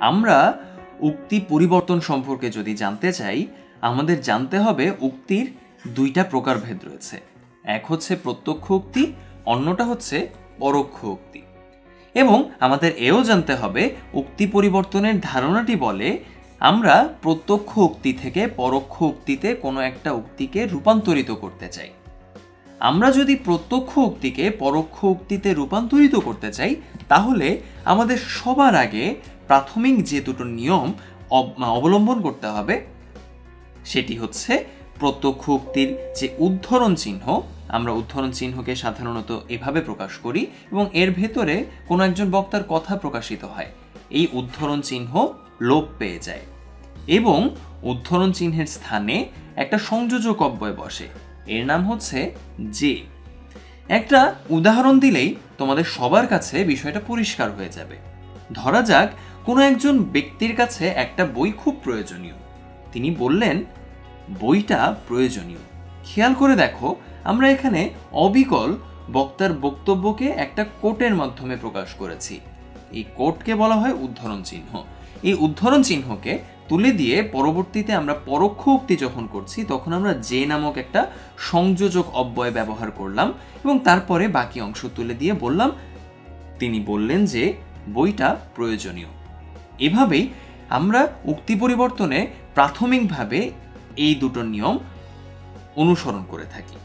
আমরা উক্তি পরিবর্তন সম্পর্কে যদি জানতে চাই, আমাদের জানতে হবে উক্তির দুইটা প্রকারভেদ রয়েছে। এক হচ্ছে প্রত্যক্ষ উক্তি, অন্যটা হচ্ছে পরোক্ষ উক্তি। এবং আমাদের এও জানতে হবে, উক্তি পরিবর্তনের ধারণাটি বলে আমরা প্রত্যক্ষ উক্তি থেকে পরোক্ষ উক্তিতে কোনো একটা উক্তিকে রূপান্তরিত করতে চাই। আমরা যদি প্রত্যক্ষ উক্তিকে পরোক্ষ উক্তিতে রূপান্তরিত করতে চাই, তাহলে আমাদের সবার আগে প্রাথমিক যে দুটো নিয়ম অবলম্বন করতে হবে, সেটি হচ্ছে প্রত্যক্ষ উক্তির যে উদ্ধরণ চিহ্ন, আমরা উদ্ধরণ চিহ্নকে সাধারণত এভাবে প্রকাশ করি এবং এর ভেতরে কোনো একজন বক্তার কথা প্রকাশিত হয়। এই উদ্ধরণ চিহ্ন লোপ পেয়ে যায় এবং উদ্ধরণ চিহ্নের স্থানে একটা সংযোজক অব্যয় বসে। এর নাম হচ্ছে যে। একটা উদাহরণ দিলেই তোমাদের সবার কাছে বিষয়টা পরিষ্কার হয়ে যাবে। ধরা যাক কোনো একজন ব্যক্তির কাছে একটা বই খুব প্রয়োজনীয়। তিনি বললেন, বইটা প্রয়োজনীয়। খেয়াল করে দেখো, আমরা এখানে অবিকল বক্তার বক্তব্যকে একটা কোটের মাধ্যমে প্রকাশ করেছি। এই কোটকে বলা হয় উদ্ধরণ চিহ্ন। এই উদ্ধরণ চিহ্নকে তুলে দিয়ে পরবর্তীতে আমরা পরোক্ষ উক্তি যখন করছি, তখন আমরা যে নামক একটা সংযোজক অব্যয় ব্যবহার করলাম এবং তারপরে বাকি অংশ তুলে দিয়ে বললাম, তিনি বললেন যে বইটা প্রয়োজনীয়। এভাবেই আমরা উক্তি পরিবর্তনে প্রাথমিকভাবে এই দুটো নিয়ম অনুসরণ করে থাকি।